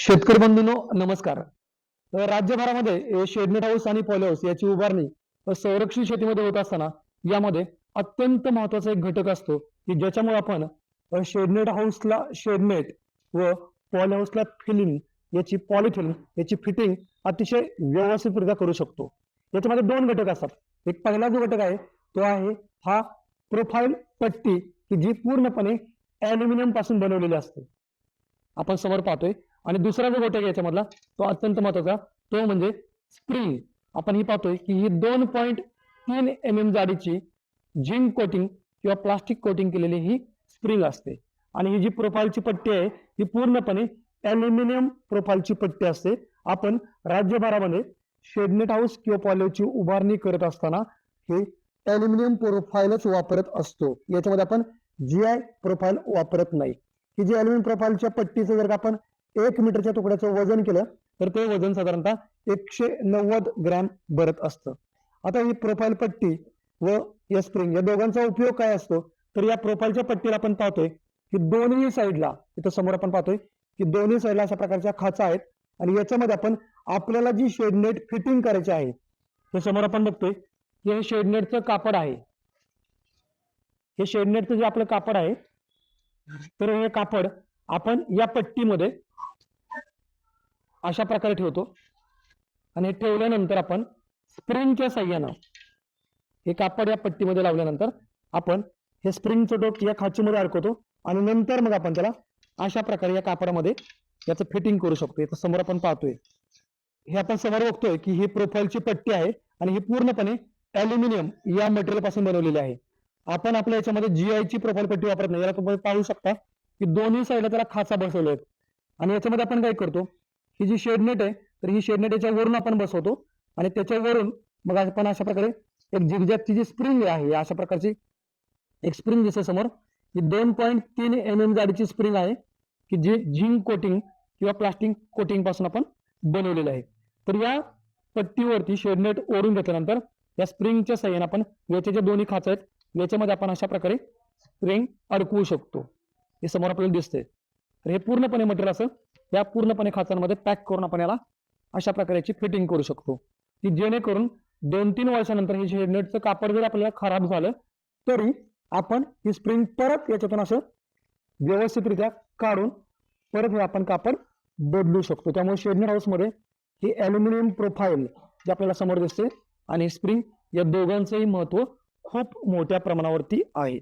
शेतकरी बंधूंनो नमस्कार. राज्यभरामध्ये शेडनेट हाऊस आणि पॉली हाऊस याची उभारणी संरक्षित शेतीमध्ये होत असताना यामध्ये अत्यंत महत्त्वाचा एक घटक असतो की ज्याच्यामुळे आपण शेडनेट हाऊसला शेडनेट व पॉली हाऊसला फिलिंग याची पॉलिथिन याची फिटिंग अतिशय व्यवस्थितरित्या करू शकतो. याच्यामध्ये दोन घटक असतात. एक पहिला जो घटक आहे तो आहे हा प्रोफाईल पट्टी की जी पूर्णपणे अॅल्युमिनियमपासून बनवलेली असते. आपण समोर पाहतोय. आणि दुसरा जो घटक याच्यामधला तो अत्यंत महत्त्वाचा तो म्हणजे स्प्रिंग आपण ही पाहतोय की ही दोन पॉईंट तीन एम एम जाडीची झिंक कोटिंग किंवा प्लास्टिक कोटिंग केलेली ही स्प्रिंग असते. आणि ही जी प्रोफाईलची पट्टी आहे ही पूर्णपणे अॅल्युमिनियम प्रोफाईलची पट्टी असते. आपण राज्यभरामध्ये शेडनेट हाऊस किंवा पॉलिओची उभारणी करत असताना हे अॅल्युमिनियम प्रोफाईलच वापरत असतो. याच्यामध्ये आपण जी आय प्रोफाईल वापरत नाही. ही जी अॅल्युमिनियम प्रोफाईलच्या पट्टीचं जर का आपण एक मीटरच्या तुकड्याचं वजन केलं तर ते वजन साधारणतः एकशे नव्वद ग्रॅम भरत असतं. आता ही प्रोफाईल पट्टी व या स्प्रिंग या दोघांचा उपयोग काय असतो? तर या प्रोफाईलच्या पट्टीला आपण पाहतोय की दोन्ही साईडला इथं समोर आपण पाहतोय की दोन्ही साईडला अशा प्रकारच्या खाचा आहेत आणि याच्यामध्ये आपण आपल्याला जी शेडनेट फिटिंग करायची आहे हे समोर आपण बघतोय की हे शेडनेटचं कापड आहे. हे शेडनेटचं जे आपलं कापड आहे तर हे कापड आपण या पट्टीमध्ये अशा प्रकारे ठेवतो. आणि हे ठेवल्यानंतर आपण स्प्रिंगच्या साह्यानं हे कापड या पट्टीमध्ये लावल्यानंतर आपण हे स्प्रिंगचं डोक या खाचीमध्ये अडकवतो. आणि नंतर मग आपण त्याला अशा प्रकारे या कापडामध्ये याचं फिटिंग करू शकतो. याचं समोर आपण पाहतोय. हे आपण समोर बघतोय की ही प्रोफाईलची पट्टी आहे. आणि ही पूर्णपणे अॅल्युमिनियम या मटेरियलपासून बनवलेली आहे. आपण आपल्या याच्यामध्ये जीआय ची प्रोफाईल पट्टी वापरत नाही. याला तुम्ही पाहू शकता की दोन्ही साईडला त्याला खाचा बसवले आहेत आणि याच्यामध्ये आपण काय करतो? ही जी शेडनेट आहे तर ही शेडनेट याच्या वरून आपण बसवतो. आणि त्याच्यावरून मग आपण अशा प्रकारे एक झिगझॅगची जी स्प्रिंग आहे अशा प्रकारची एक स्प्रिंग दिसते समोर. ही दोन पॉईंट तीन एम एम जाडीची स्प्रिंग आहे की जी झिंक कोटिंग किंवा प्लास्टिक कोटिंगपासून आपण बनवलेलं आहे. तर या पट्टीवरती शेडनेट ओढून घेतल्यानंतर या स्प्रिंगच्या सहाय्याने आपण याचे जे दोन्ही खाच आहेत याच्यामध्ये आपण अशा प्रकारे स्प्रिंग अडकवू शकतो. हे समोर आपल्याला दिसते तर हे पूर्णपणे मटेरियल असं या पूर्णपणे खाचांमध्ये पॅक करून आपण याला अशा प्रकारेची फिटिंग करू शकतो. की जेणेकरून दोन तीन वर्षानंतर हे शेडनेटचं कापड जर आपल्याला खराब झालं तरी आपण ही स्प्रिंग परत याच्यातून असं व्यवस्थितरित्या काढून परत हे आपण कापड बदलू शकतो. त्यामुळे शेडनेट हाऊसमध्ये ही ॲल्युमिनियम प्रोफाईल जे आपल्याला समोर दिसते आणि स्प्रिंग या दोघांचंही महत्त्व खूप मोठ्या प्रमाणावरती आहे.